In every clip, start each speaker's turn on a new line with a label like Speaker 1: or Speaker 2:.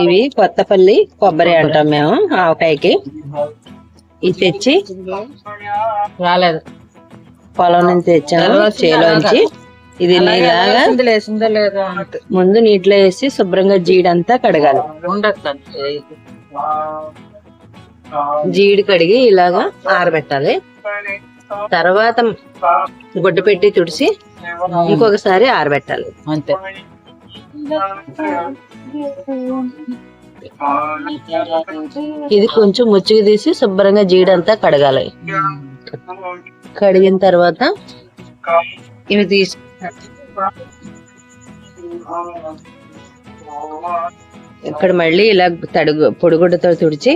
Speaker 1: ఇవి కొత్తపల్లి కొబ్బరి అంటాం మేము ఆవకాయకి. ఇది తెచ్చి
Speaker 2: రాలేదు.
Speaker 1: పొలం నుంచి తెచ్చాము చేలోంచి. ఇది నీలాగా ముందు నీటిలో వేసి శుభ్రంగా జీడంతా కడగాలి. జీడి కడిగి ఇలాగా ఆరబెట్టాలి. తర్వాత గుడ్డ పెట్టి తుడిసి ఇంకొకసారి ఆరబెట్టాలి.
Speaker 2: అంతే.
Speaker 1: ఇది కొంచెం ముచ్చుకు తీసి శుభ్రంగా జీడంతా కడగాలి. కడిగిన తర్వాత ఇవి తీసు ఇక్కడ మళ్ళీ ఇలా తడుగు పొడిగుడ్డతో తుడిచి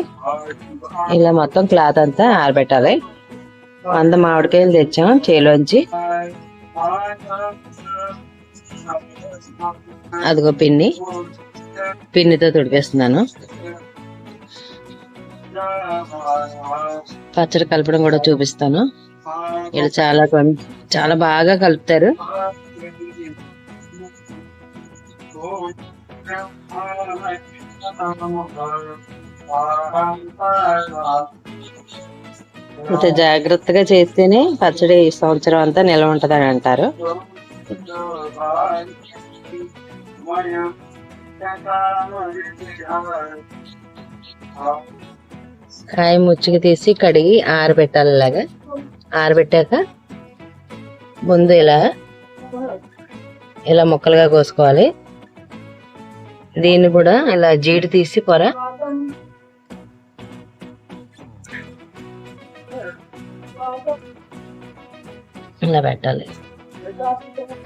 Speaker 1: ఇలా మొత్తం క్లాత్ అంతా ఆరబెట్టాలి. వంద మామిడికాయలు తెచ్చాం చేలోంచి. అదిగో పిన్ని. పిన్నితో తుడిపేస్తున్నాను. పచ్చడి కలపడం కూడా చూపిస్తాను. ఇలా చాలా కొం- చాలా బాగా కలుపుతారు. ఇంత జాగ్రత్తగా చేస్తేనే పచ్చడి ఈ సంవత్సరం అంతా నిల్వ ఉంటదని అంటారు. కాయ ముచ్చుకి తీసి కడిగి ఆరబెట్టాలి ఇలాగా. ఆరబెట్టాక ముందు ఇలా ఇలా ముక్కలుగా కోసుకోవాలి. దీన్ని కూడా ఇలా జీడి తీసి పొర. ఇలా పెట్టాలి.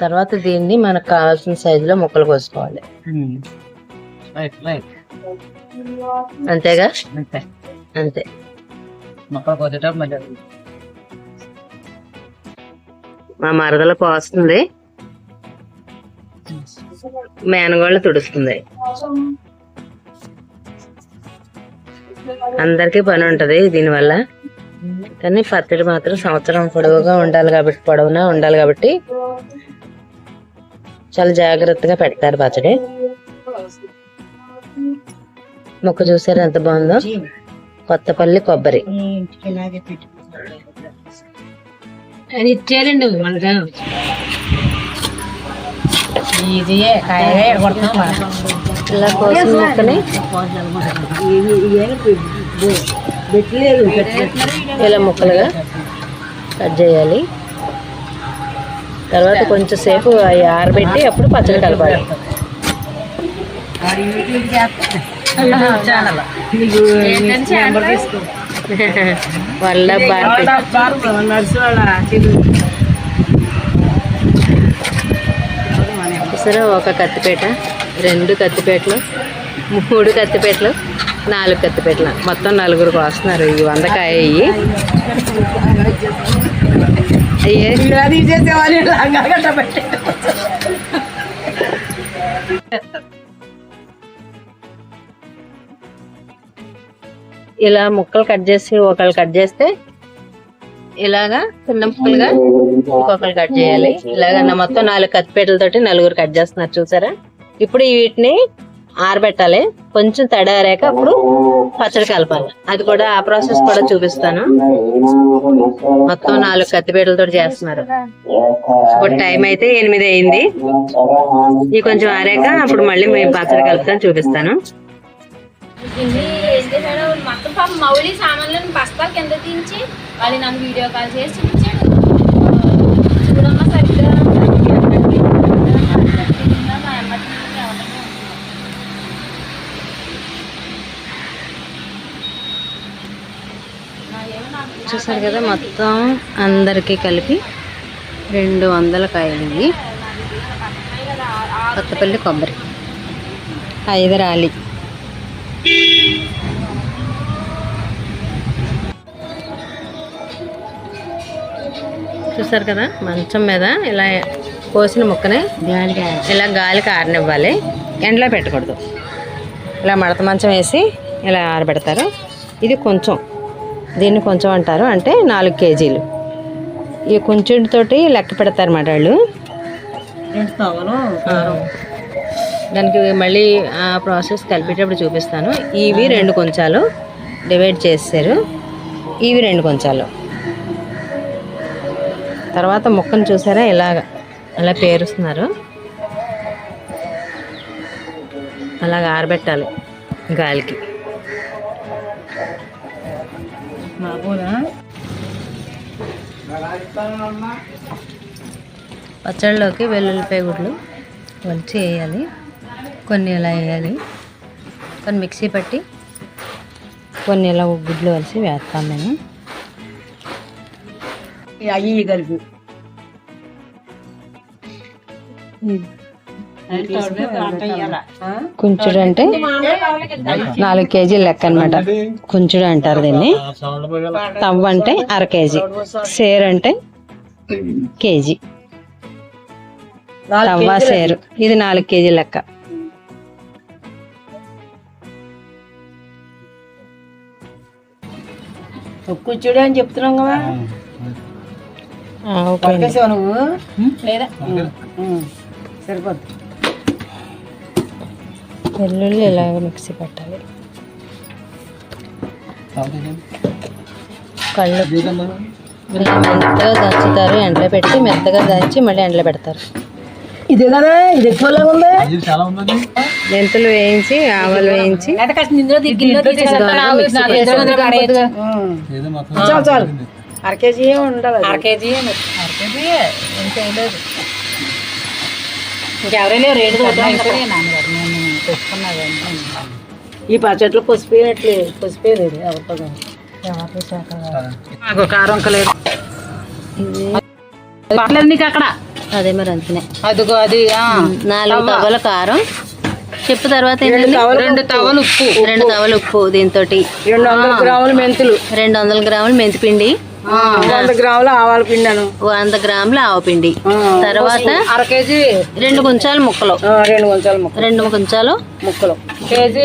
Speaker 1: తర్వాత దీన్ని మనకు కావాల్సిన సైజులో ముక్కలు కోసుకోవాలి. అంతేగా?
Speaker 2: అంతే. మొక్కలు కొట్టేటప్పుడు మళ్ళీ
Speaker 1: మా మరదల పోస్తుంది. మేనగోళ్ళ తుడుస్తుంది. అందరికీ పని ఉంటది దీనివల్ల. కానీ పచ్చడి మాత్రం సంవత్సరం పొడవుగా ఉండాలి కాబట్టి పొడవునా ఉండాలి కాబట్టి చాలా జాగ్రత్తగా పెడతారు పచ్చడి మొక్క చూసారు ఎంత బాగుందో కొత్తపల్లి కొబ్బరి
Speaker 2: అది ఇచ్చారండి
Speaker 1: ఇలా కోసిన ముక్కని ఇలా ముక్కలుగా కట్ చేయాలి. తర్వాత కొంచెం సేపు అవి ఆరబెట్టి అప్పుడు పచ్చడి కలపాలి.
Speaker 2: ఛానల్.
Speaker 1: వాళ్ళ చూసారా ఒక కత్తిపేట రెండు కత్తిపేటలు. మూడు కత్తిపేటలు నాలుగు కత్తిపేటలు. మొత్తం నలుగురు వస్తున్నారు ఈ వందకాయ ఇలా ముక్కలు కట్ చేసి ఒకళ్ళు కట్ చేస్తే ఇలాగా చిన్న ముక్కలుగా ఇంకొకరు కట్ చేయాలి. ఇలాగా మొత్తం నాలుగు కత్తిపేటలతోటి నలుగురు కట్ చేస్తున్నారు. చూసారా? ఇప్పుడు వీటిని ఆరబెట్టాలి. కొంచెం తడారాక అప్పుడు పచ్చడి కలపాలి. అది కూడా ఆ ప్రాసెస్ కూడా చూపిస్తాను. మొత్తం నాలుగు కత్తిపేటలతో చేస్తున్నారు. ఇప్పుడు టైం అయితే ఎనిమిది అయింది. ఇది కొంచెం ఆరాక అప్పుడు మళ్ళీ మేము పచ్చడి కలుపుతాను చూపిస్తాను.
Speaker 3: మొత్తం పాప మౌలి సామాన్లను బస్తాలు కింద తీయించి వాళ్ళు నన్ను వీడియో కాల్ చేసి చూపించాడు చూడమ్మ సరిగ్గా మా అమ్మ
Speaker 1: చూసారు కదా మొత్తం అందరికీ కలిపి రెండు వందల కాయలు ఇవి కొత్తపల్లి కొబ్బరి. ఐదు రాలి చూసారు కదా మంచం మీద ఇలా కోసిన ముక్కని ఇలా గాలికి ఆరనివ్వాలి. ఎండలో పెట్టకూడదు. ఇలా మడత మంచం వేసి ఇలా ఆరబెడతారు. ఇది కొంచెం దీన్ని కొంచెం అంటారు అంటే నాలుగు కేజీలు. ఈ కొంచెం తోటి లెక్క పెడతారు అన్నమాట వాళ్ళు దానికి మళ్ళీ ఆ ప్రాసెస్ కలిపేటప్పుడు చూపిస్తాను. ఇవి రెండు కొంచాలు డివైడ్ చేశారు ఇవి రెండు కొంచాలు. తర్వాత ముక్కను చూసారా? ఇలాగ అలా పేరుస్తున్నారు. అలాగ ఆరబెట్టాలి గాలికి. పచ్చడిలోకి వెల్లుల్లిపాయ గుడ్లు వలిచి వేయాలి. కొన్ని ఇలా వేయాలి. కొన్ని మిక్సీ పట్టి కొన్ని ఇలా గుడ్లు వలిసి వేస్తాను నేను.
Speaker 2: అయ్యి కలిపి.
Speaker 1: కుంచుడు అంటే? నాలుగు కేజీలు లెక్క అనమాట కుంచుడు అంటారు దీన్ని. తవ్వ అంటే అర కేజీ. సేరు అంటే కేజీ. తవ్వ సేరు. ఇది నాలుగు కేజీల లెక్క.
Speaker 2: కూర్చోడు అని చెప్తున్నాం కదా. నువ్వు?
Speaker 3: లేదా?
Speaker 2: ఉం. సరిపోద్ది.
Speaker 1: వెల్లుల్లి ఇలాగ మిక్సీ పెట్టాలి? కళ్ళు మెత్తగా దంచుతారు ఎండలో పెట్టి మెత్తగా దంచి మళ్ళీ ఎండలో పెడతారు.
Speaker 2: ఇది ఉంది?
Speaker 1: మెంతులు వేయించి ఆవాలు వేయించి
Speaker 3: ఇందులో గిన్నెలో
Speaker 2: చాలు చాలు. అర కేజీ ఉండాలి అర కేజీ
Speaker 3: ఇంకెవరైనా రేటు
Speaker 2: ఈ పచ్చట్లో పసిపోయినట్లే పసిపోయలేదు ఎవరితో నాకు కారం లేదు.
Speaker 3: నీకు అక్కడ.
Speaker 1: అదే మరి అంతనే.
Speaker 3: అదిగో అది.
Speaker 1: నాలుగు తవ్వల కారం. చెప్పు తర్వాత
Speaker 3: రెండు తవలు ఉప్పు.
Speaker 1: రెండు తవ్వలు ఉప్పు దీంతో
Speaker 2: రెండు వందల గ్రాములు మెంతులు.
Speaker 1: రెండు వందల గ్రాములు మెంతిపిండి.
Speaker 2: వంద గ్రాములు ఆవాల పిండాను.
Speaker 1: వంద గ్రాములు ఆవపిండి తర్వాత
Speaker 2: అర కేజీ
Speaker 1: రెండు కొంచాలు ముక్కలు.
Speaker 2: ఆ, రెండు కొంచాలు ముక్క
Speaker 1: రెండు కొంచాలు
Speaker 2: ముక్కలు.
Speaker 3: కేజీ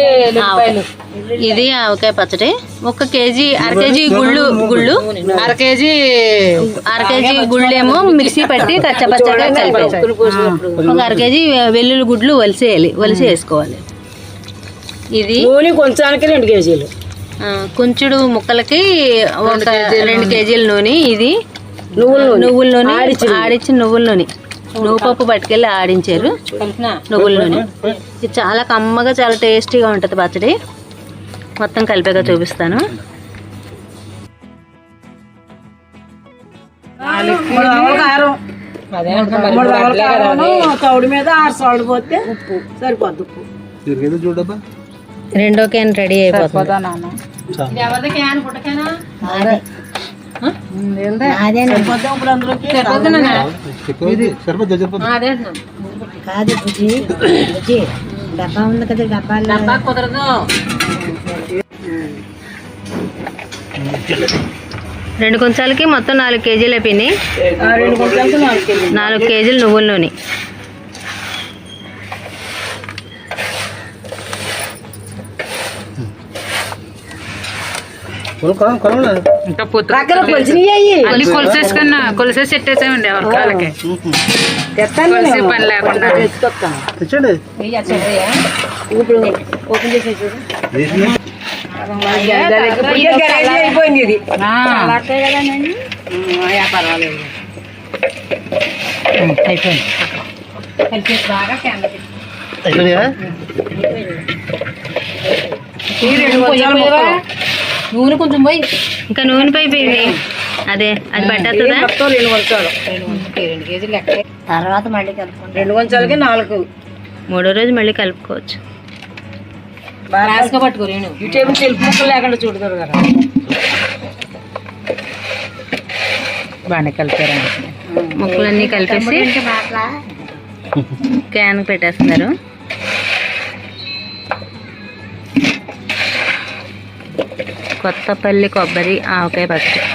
Speaker 1: ఇది ఆవకాయ పచ్చడి. ఒక కేజీ అర కేజీ గుళ్ళు గుళ్ళు.
Speaker 3: అర కేజీ
Speaker 1: అర కేజీ గుళ్ళు ఏమో మిక్సీ పట్టి కచ్చపచ్చగా
Speaker 2: పోసినప్పుడు
Speaker 1: ఒక అర కేజీ వెల్లుల్లి గుడ్లు వలిసేయాలి వలిసి వేసుకోవాలి ఇది
Speaker 2: కొంచానికి రెండు కేజీలు.
Speaker 1: కుంచుడు ముక్కలకి ఒక రెండు కేజీల నూనె. ఇది
Speaker 2: నువ్వుల నూనె.
Speaker 1: నువ్వుల నూనె ఆడించిన నువ్వుల నూనె. నువ్వు పప్పు పట్టుకెళ్ళి ఆడించారు. నువ్వుల నూనె. ఇది చాలా కమ్మగా చాలా టేస్టీగా ఉంటుంది పచ్చడి. మొత్తం కలిపాక చూపిస్తాను.
Speaker 2: తౌడు మీద ఆరు సాల్ట్ పోతే ఉప్పు సరిపోద్ది. ఉప్పు
Speaker 1: రెండో క్యాన్ రెడీ అయిపోతుంది.
Speaker 2: కాదు బుజ్జి. బుజ్జి డబ్బా ఉంది కదా డబ్బాలో.
Speaker 3: డబ్బా కుదరదు.
Speaker 1: రెండు కొంచాలకి మొత్తం నాలుగు కేజీల
Speaker 2: కేజీలు.
Speaker 1: నాలుగు కేజీలు నువ్వుల నూనె.
Speaker 3: ఇంకా పొత్తు
Speaker 2: దగ్గర కొలిచినవి అయ్యి
Speaker 3: అన్ని కొలిసేసుకున్నా కొలిసేసి పెట్టేసామండి ఎవరి కాళ్ళకి
Speaker 2: తెస్తాను
Speaker 3: కొలిసే పని లేకుండా
Speaker 2: తెచ్చుకొస్తాను ఇప్పుడు ఓపెన్ చేసి చూడు ఇప్పటికే గరేజీ అయిపోయింది ఇది యా, పర్వాలేదు
Speaker 3: అయిపోయింది కలిపేసి బాగా క్యాన్
Speaker 2: ఈ రెండు కొంచాలు ముక్కలు.
Speaker 3: నూనె కొంచెం పోయి
Speaker 1: ఇంకా నూనె పైపోయింది అదే అది పట్టేస్తుందా
Speaker 2: రెండు కొంచాలు
Speaker 3: రెండు కేజీలు లెక్క.
Speaker 2: తర్వాత మళ్ళీ కలుపుకోండి రెండు కొంచాలకి నాలుగు.
Speaker 1: మూడో రోజు మళ్ళీ కలుపుకోవచ్చు.
Speaker 3: రాసుగా పట్టుకో నేను.
Speaker 2: ఈ టేబుల్ తెలుపు ముక్కలు లేకుండా చూడతారు కదా.
Speaker 3: బాగానే కలిపారా?
Speaker 1: ముక్కలన్నీ కలిపేసి క్యాన్ పెట్టేస్తున్నారు. కొత్తపల్లి కొబ్బరి ఆవకాయ పచ్చడి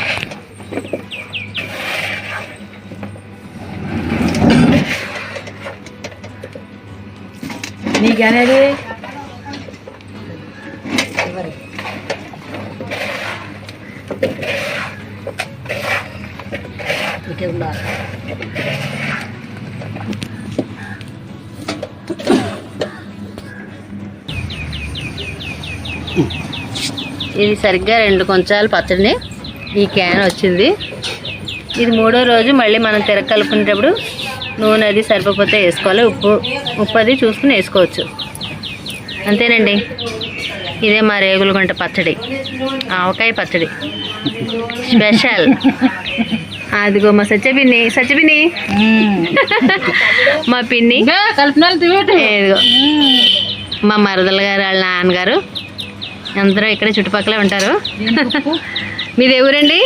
Speaker 2: నీకనేది Ooh.
Speaker 1: ఇది సరిగ్గా రెండు కొంచాలు పచ్చడి ఈ క్యాన్ వచ్చింది. ఇది మూడో రోజు మళ్ళీ మనం తిరగ కలుపుకునేటప్పుడు నూనె అది సరిపోతే వేసుకోవాలి. ఉప్పు ఉప్పు అది చూసుకుని వేసుకోవచ్చు. అంతేనండి. ఇదే మా రేగులగుంట పచ్చడి. ఆవకాయ పచ్చడి. స్పెషల్. అదిగో మా సత్యపిన్ని సత్యపిన్ని మా పిన్ని.
Speaker 2: కలిపిన
Speaker 1: ఇదిగో. మా మరదల గారు వాళ్ళ నాన్నగారు అందరూ ఇక్కడ చుట్టుపక్కలే ఉంటారు. మీది ఎవరండి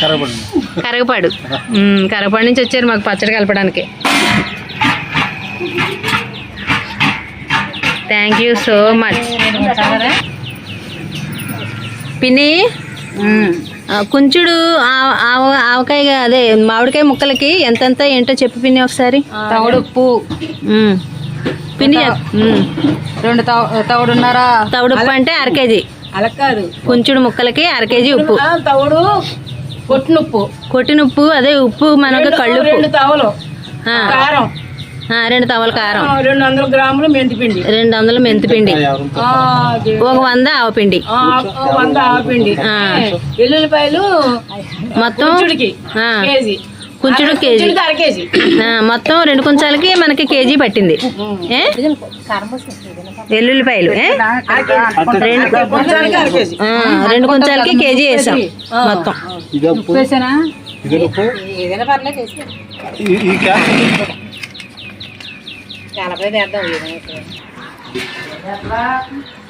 Speaker 1: కరగపాడు. కరగపాడు. నుంచి వచ్చారు మాకు పచ్చడి కలపడానికి. థ్యాంక్ యూ సో మచ్ పిన్ని కుంచుడు ఆవకాయ అదే మామిడికాయ ముక్కలకి ఎంతెంత ఏంటో చెప్పు పిన్ని ఒకసారి.
Speaker 2: తవుడుప్పు.
Speaker 1: మ్మ్.
Speaker 2: రెండు తవుడున్నర.
Speaker 1: తవుడుప్పు అంటే అర కేజీ.
Speaker 2: అలా కాదు.
Speaker 1: కుంచుడు ముక్కలకి అర కేజీ ఉప్పు.
Speaker 2: తవుడు కొట్టినుప్పు.
Speaker 1: కొట్టిన ఉప్పు అదే ఉప్పు మనకు కళ్ళు
Speaker 2: రెండు తవలు. కారం.
Speaker 1: రెండు తవల కారం.
Speaker 2: రెండు వందల గ్రాములు మెంతిపిండి.
Speaker 1: రెండు వందలు మెంతిపిండి.
Speaker 2: ఆ, అది,
Speaker 1: ఒక వంద ఆవపిండి
Speaker 2: వంద ఆపిండి
Speaker 1: ఆ.
Speaker 2: ఎల్లుల్లిపాయలు
Speaker 1: మొత్తం
Speaker 2: కేజీ.
Speaker 1: కుంచుడు కేజీ. మొత్తం రెండు కుంచాలకి మనకి కేజీ పట్టింది. ఏ? రెండు
Speaker 2: కొంచానికి అర కేజీ
Speaker 1: ఆ, రెండు కుంచాలకి కేజీ వేసాం మొత్తం.
Speaker 2: వేసానా
Speaker 4: ఏదైనా పర్లేదు ఈ- ఈ క్యాన్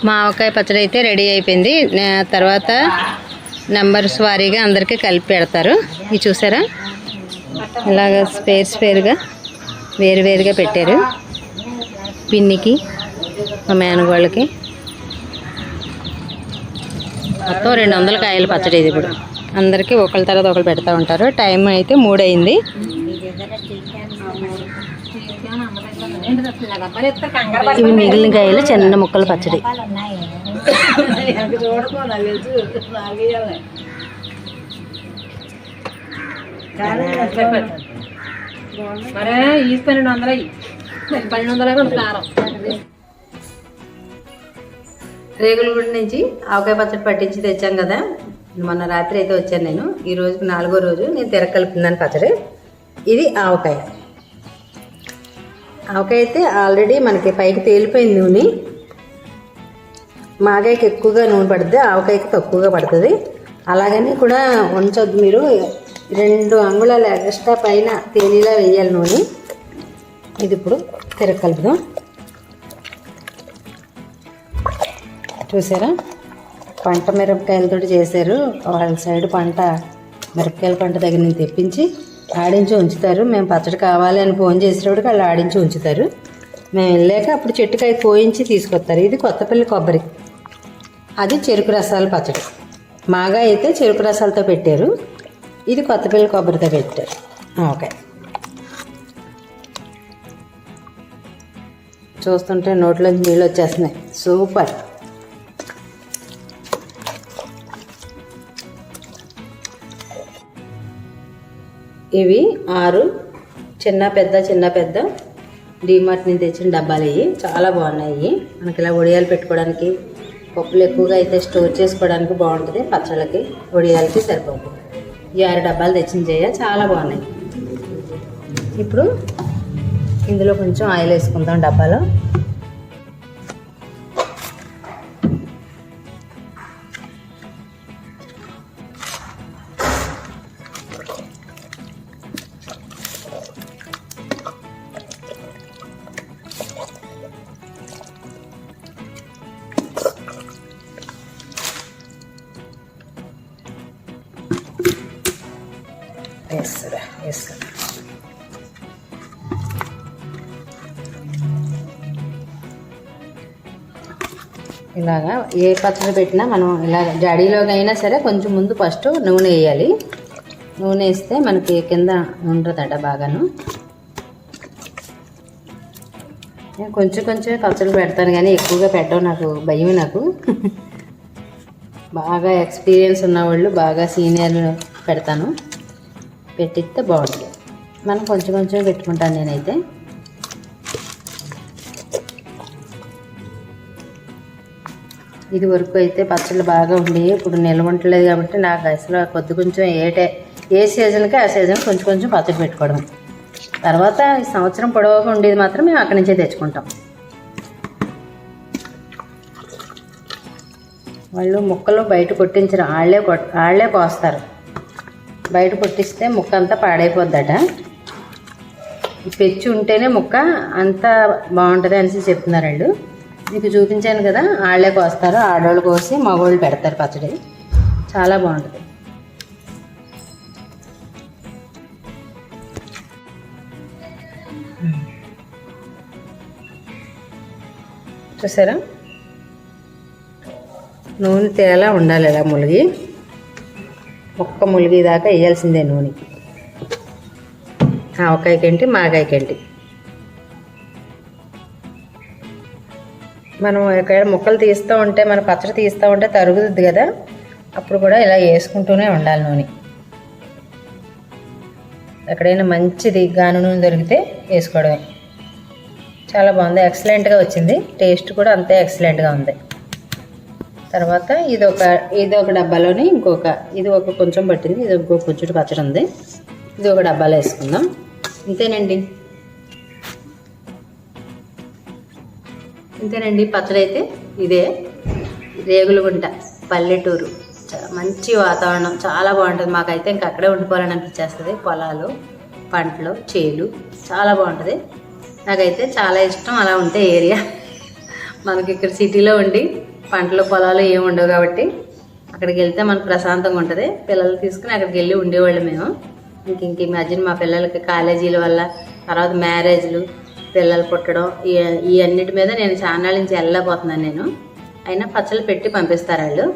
Speaker 1: మా ఆవకాయ పచ్చడి అయితే రెడీ అయిపోయింది. తర్వాత నెంబర్స్ వారీగా అందరికీ కలిపి పెడతారు. ఇది చూసారా? ఇలాగ స్పేర్ స్పేర్గా వేరు వేరుగా పెట్టారు. పిన్నికి మా మేనగోళ్ళకి. మొత్తం రెండు వందల కాయలు పచ్చడి ఇది ఇప్పుడు అందరికీ ఒకళ్ళ తర్వాత ఒకళ్ళు పెడతా ఉంటారు. టైం అయితే మూడు అయింది ఇవి మిగిలిన కాయలు చిన్న ముక్కలు పచ్చడి.
Speaker 2: మరే ఈ పన్నెండు వందలు అయ్యి. పన్నెండు వందల కారం.
Speaker 1: రేగులగూడ నుంచి ఆవకాయ పచ్చడి పట్టించి తెచ్చాం కదా. మొన్న రాత్రి అయితే వచ్చాను నేను. ఈ రోజుకి నాలుగో రోజు నేను తిరగ కలుపుతున్నాను పచ్చడి. ఇది ఆవకాయ. ఆవకాయ అయితే ఆల్రెడీ మనకి పైకి తేలిపోయింది నూనె మాగాయకి ఎక్కువగా నూనె పడుతుంది ఆవకాయకి తక్కువగా పడుతుంది. అలాగని కూడా ఉంచొద్దు మీరు. రెండు అంగుళాలు ఎక్స్ట్రా పైన తేలిలా వేయాలి నూనె. ఇది ఇప్పుడు తిరగ కలుపుదాం. చూసారా? పంట మిరపకాయలతో చేశారు. వాళ్ళ సైడ్ పంట మిరపకాయల పంట దగ్గర నుంచి తెప్పించి ఆడించి ఉంచుతారు. మేము పచ్చడి కావాలి అని ఫోన్ చేసేటప్పటికి వాళ్ళు ఆడించి ఉంచుతారు. మేము వెళ్ళాక అప్పుడు చెట్టుకాయ కోయించి తీసుకొస్తారు. ఇది కొత్తపల్లి కొబ్బరి. అది చెరుకు రసాల పచ్చడి. మాగా అయితే చెరుకు రసాలతో పెట్టారు. ఇది కొత్తపల్లి కొబ్బరితో పెట్టారు. ఓకే. చూస్తుంటే నోట్లోంచి నీళ్ళు వచ్చేస్తున్నాయి. సూపర్. ఇవి ఆరు చిన్న పెద్ద చిన్న పెద్ద. డీమార్ట్ నుంచి తెచ్చిన డబ్బాలు ఇవి. చాలా బాగున్నాయి మనకి ఇలా వడియాలు పెట్టుకోవడానికి పప్పులు ఎక్కువగా అయితే స్టోర్ చేసుకోవడానికి బాగుంటుంది. పచ్చళ్ళకి వడియాలకి సరిపోతుంది. ఈ ఆరు డబ్బాలు తెచ్చిన చేయ చాలా బాగున్నాయి. ఇప్పుడు ఇందులో కొంచెం ఆయిల్ వేసుకుందాం డబ్బాలో. వేస్తురా వేస్తురా ఇలాగా ఏ పచ్చడి పెట్టినా మనం ఇలా జాడీలోకి అయినా సరే కొంచెం ముందు ఫస్ట్ నూనె వేయాలి. నూనె వేస్తే మనకి కింద ఉండదట బాగాను. నేను కొంచెం కొంచెం పచ్చడి పెడతాను కానీ ఎక్కువగా పెట్టడం నాకు భయం నాకు. బాగా ఎక్స్పీరియన్స్ ఉన్నవాళ్ళు బాగా సీనియర్ పెడతాను. పెట్టిస్తే బాగుంటుంది మనం కొంచెం కొంచెం పెట్టుకుంటాను నేనైతే. ఇది వరకు అయితే పచ్చళ్ళు బాగా ఉండి ఇప్పుడు నిల్వ ఉండలేదు కాబట్టి నాకు అసలు కొద్ది కొంచెం ఏ ఏ సీజన్కి ఆ సీజన్ కొంచెం కొంచెం పచ్చడి పెట్టుకోవడం. తర్వాత ఈ సంవత్సరం పొడవుగా ఉండేది మాత్రం మేము అక్కడి నుంచే తెచ్చుకుంటాం. వాళ్ళు ముక్కలు బయట కొట్టించరు వాళ్ళే కొట్ వాళ్ళే కోస్తారు. బయట కొట్టిస్తే ముక్క అంతా పాడైపోద్దట. ఈ పెచ్చు ఉంటేనే ముక్క అంతా బాగుంటుంది అనేసి చెప్తున్నారు వాళ్ళు మీకు చూపించాను కదా వాళ్ళే కోస్తారు ఆడవాళ్ళు కోసి మగవాళ్ళు పెడతారు పచ్చడి. చాలా బాగుంటుంది. చూసారా? నూనె తేలా ఉండాలి ఇలా ములిగి. ఒక్క ములిగి దాకా వేయాల్సిందే నూనె. ఆవకాయకేంటి మాగాయకేంటి మనం ఎక్కడ ముక్కలు తీస్తూ ఉంటే మన పచ్చడి తీస్తూ ఉంటే తరుగుతుంది కదా. అప్పుడు కూడా ఇలా వేసుకుంటూనే ఉండాలి నూనె. ఎక్కడైనా మంచిది గాను నూనె దొరికితే వేసుకోవడమే. చాలా బాగుంది ఎక్సలెంట్గా వచ్చింది. టేస్ట్ కూడా అంతే ఎక్సలెంట్గా ఉంది. తర్వాత ఇది ఒక ఇది ఒక డబ్బాలోని ఇంకొక ఇది ఒక కొంచెం పట్టింది ఇది ఇంకో కొంచెం పచ్చడి ఉంది. ఇది ఒక డబ్బాలో వేసుకుందాం. ఇంతేనండి. ఇంతేనండి పచ్చడి అయితే ఇదే. రేగులగుంట పల్లెటూరు. మంచి వాతావరణం చాలా బాగుంటుంది. మాకైతే ఇంక అక్కడే ఉండిపోవాలని అనిపించేస్తుంది. పొలాలు పంటలు చేలు చాలా బాగుంటుంది. నాకైతే చాలా ఇష్టం అలా ఉంటే ఏరియా. మనకి ఇక్కడ సిటీలో ఉండి పంటలు పొలాలు ఏమి ఉండవు కాబట్టి అక్కడికి వెళ్తే మనకు ప్రశాంతంగా ఉంటుంది. పిల్లలు తీసుకుని అక్కడికి వెళ్ళి ఉండేవాళ్ళు మేము. ఇంక ఇంక ఈ మధ్యన మా పిల్లలకి కాలేజీల వల్ల తర్వాత మ్యారేజ్లు పిల్లలు పుట్టడం ఈ అన్నిటి మీద నేను చాలా నుంచి వెళ్ళలేకపోతున్నాను నేను. అయినా పచ్చళ్ళు పెట్టి పంపిస్తారు వాళ్ళు.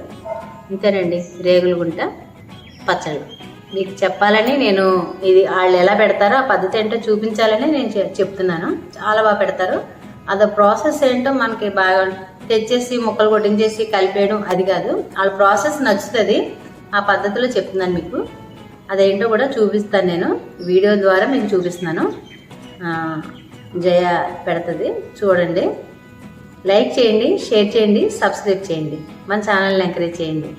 Speaker 1: ఇంతేనండి రేగులగుంట పచ్చళ్ళు. మీకు చెప్పాలని నేను ఇది వాళ్ళు ఎలా పెడతారో ఆ పద్ధతి ఏంటో చూపించాలని నేను చె- చెప్తున్నాను. చాలా బాగా పెడతారు. అదో ప్రాసెస్ ఏంటో మనకి బాగా తెచ్చేసి ముక్కలు కొట్టించేసి కలిపేయడం అది కాదు. వాళ్ళ ప్రాసెస్ నచ్చుతుంది. ఆ పద్ధతిలో చెప్తున్నాను మీకు. అదేంటో కూడా చూపిస్తాను నేను. వీడియో ద్వారా మీకు చూపిస్తున్నాను. జయ పెడుతుంది. చూడండి. లైక్ చేయండి షేర్ చేయండి సబ్స్క్రైబ్ చేయండి. మన ఛానల్ని ఎంకరేజ్ చేయండి.